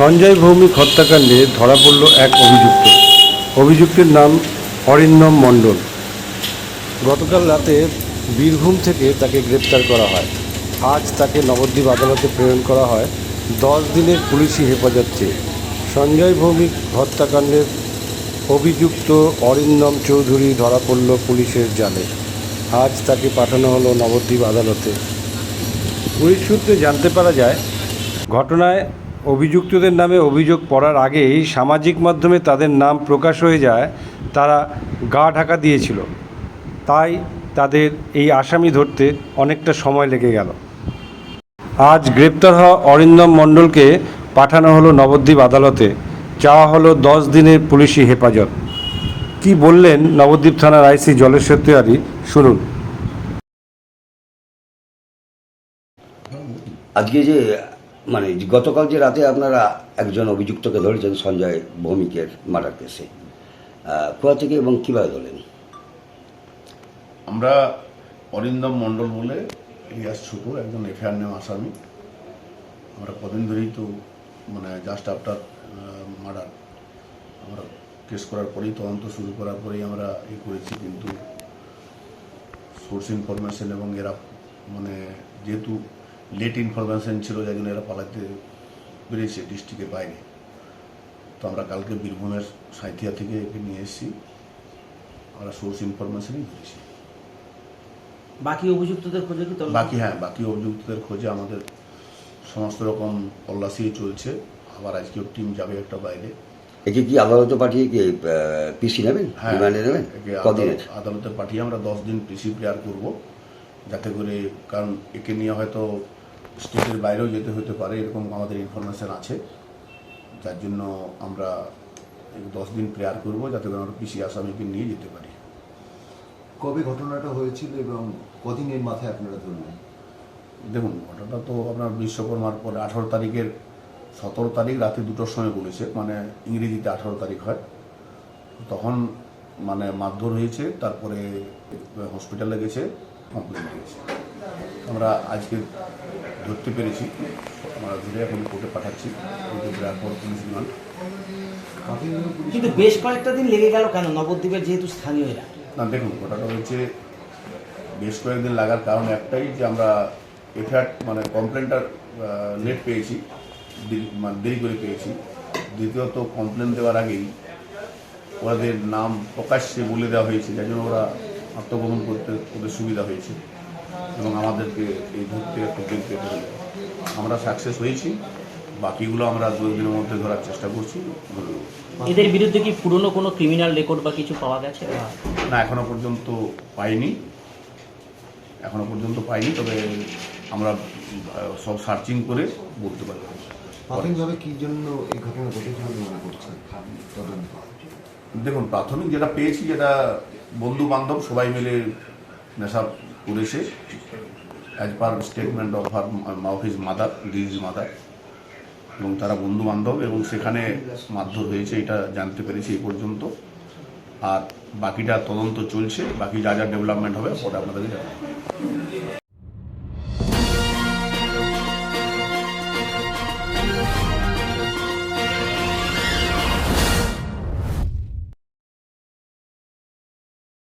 সঞ্জয় ভৌমিক হত্যাকাণ্ডে ধরা পড়ল এক অভিযুক্ত। অভিযুক্তের নাম অরিন্দম মণ্ডল। গতকাল রাতে বীরভূম থেকে তাকে গ্রেপ্তার করা হয়। আজ তাকে নবদ্বীপ আদালতে প্রেরণ করা হয়। দশ দিনের পুলিশি হেফাজত চেয়ে। সঞ্জয় ভৌমিক হত্যাকাণ্ডের অভিযুক্ত অরিন্দম চৌধুরী ধরা পড়ল পুলিশের জালে। আজ তাকে পাঠানো হলো নবদ্বীপ আদালতে। পুলিশ সূত্রে জানতে পারা যায়, ঘটনায় অভিযুক্তদের নামে অভিযোগ পড়ার আগেই সামাজিক মাধ্যমে তাদের নাম প্রকাশ হয়ে যায়, তারা গা ঢাকা দিয়েছিল। তাই তাদের এই আসামি ধরতে অনেকটা সময় লেগে গেল। আজ গ্রেপ্তার হওয়া অরিন্দম মণ্ডলকে পাঠানো হলো নবদ্বীপ আদালতে। চাওয়া হলো দশ দিনের পুলিশি হেফাজত। কি বললেন নবদ্বীপ থানার আইসি জলেশ্বর তিওয়ারি? শুনুন। আজকে যে মানে গতকাল যে রাতে আপনারা একজন অভিযুক্তকে ধরেছেন সঞ্জয় ভৌমিকের মার্ডার কেসে কোথা থেকে এবং কীভাবে ধরলেন? আমরা অরিন্দম মণ্ডল বলে ইলিয়াস ছোট, একজন এফআইআর নেওয়া আসামি। আমরা কদিন ধরেই তো মানে জাস্ট আফটার মার্ডার, আমরা কেস করার পরেই, তদন্ত শুরু করার পরেই আমরা ই করেছি, কিন্তু সোর্স ইনফরমেশন এবং এরা মানে যেহেতু লেট ইনফরমেশন ছিল যার জন্য এরা পালাতে বেরিয়েছে ডিস্ট্রিক্টের বাইরে। তো আমরা কালকে বীরভূমের সাঁথিয়া থেকে একে নিয়ে এসেছি। আমরা সোর্স ইনফরমেশনই ধরেছি বাকি অভিযুক্তদের খোঁজে কি বাকি হ্যাঁ বাকি অভিযুক্তদের খোঁজে আমাদের সমস্ত রকম তল্লাশি চলছে। আবার আজকেও টিম যাবে একটা বাইরে। একে কি আদালতে পাঠিয়ে কি পিসি নেবেন? হ্যাঁ রিমান্ডে নেবেন? আদালতে পাঠিয়ে আমরা দশ দিন পিসি প্রেয়ার করব। যাতে করে কারণ একে নিয়ে হয়তো স্টেটের বাইরেও যেতে হতে পারে এরকম আমাদের ইনফরমেশন আছে। যার জন্য আমরা দশ দিন প্রেয়ার করব যাতে করে আমরা পিসি আসামিকে নিয়ে যেতে পারি। কবে ঘটনাটা হয়েছিল এবং কদিনের মাথায় আপনারা ধরলেন? দেখুন ঘটনাটা তো আপনার বিশ্বকর্মার পরে আঠারো তারিখের সতেরো তারিখ রাতে দুটোর সময় বলেছে মানে ইংরেজিতে আঠারো তারিখ হয়। তখন মানে মারধর হয়েছে তারপরে হসপিটালে গেছে কমপ্লেন দিয়েছে আমরা আজকে ধরতে পেরেছি। আমরা ধরে এখন কোর্টে পাঠাচ্ছি। কোর্টে পুলিশ রিমান্ড কিন্তু বেশ কয়েকটা দিন লেগে গেল কেন? নবদ্বীপের যেহেতু স্থানীয় এরা না দেখুন ঘটনাটা হচ্ছে বেশ কয়েকদিন লাগার কারণ একটাই যে আমরা এফআইআর মানে কমপ্লেনটা লেট পেয়েছি। দেরি- মানে দেরি করে পেয়েছি। দ্বিতীয়ত কমপ্লেন দেওয়ার আগেই ওদের নাম প্রকাশ্যে বলে দেওয়া হয়েছে। যার জন্য ওরা আত্মগোপন করতে ওদের সুবিধা হয়েছে। এবং আমাদেরকে এই ধরতে একটু বেগ পেতে হলো আমরা সাকসেস হয়েছি বাকিগুলো আমরা দু দিনের মধ্যে ধরার চেষ্টা করছি। এদের বিরুদ্ধে কি পুরনো কোনো ক্রিমিনাল রেকর্ড বা কিছু পাওয়া গেছে? না এখনও পর্যন্ত পাইনি। এখনও পর্যন্ত পাইনি তবে আমরা সব সার্চিং করে বলতে পারব। প্রাথমিকভাবে কি জন্য এই ঘটনা ঘটেছে বলে মনে করছেন? দেখুন প্রাথমিক যেটা পেয়েছি যেটা বন্ধু বান্ধব সবাই মিলে নেশা করেছে as per statement of her of his mother this mother এবং তারা বন্ধু বান্ধব এবং সেখানে মারধর হয়েছে, এটা জানতে পেরেছি এই পর্যন্ত। আর বাকিটা তদন্ত চলছে, বাকি যা যা ডেভেলপমেন্ট হবে ওটা আপনাদের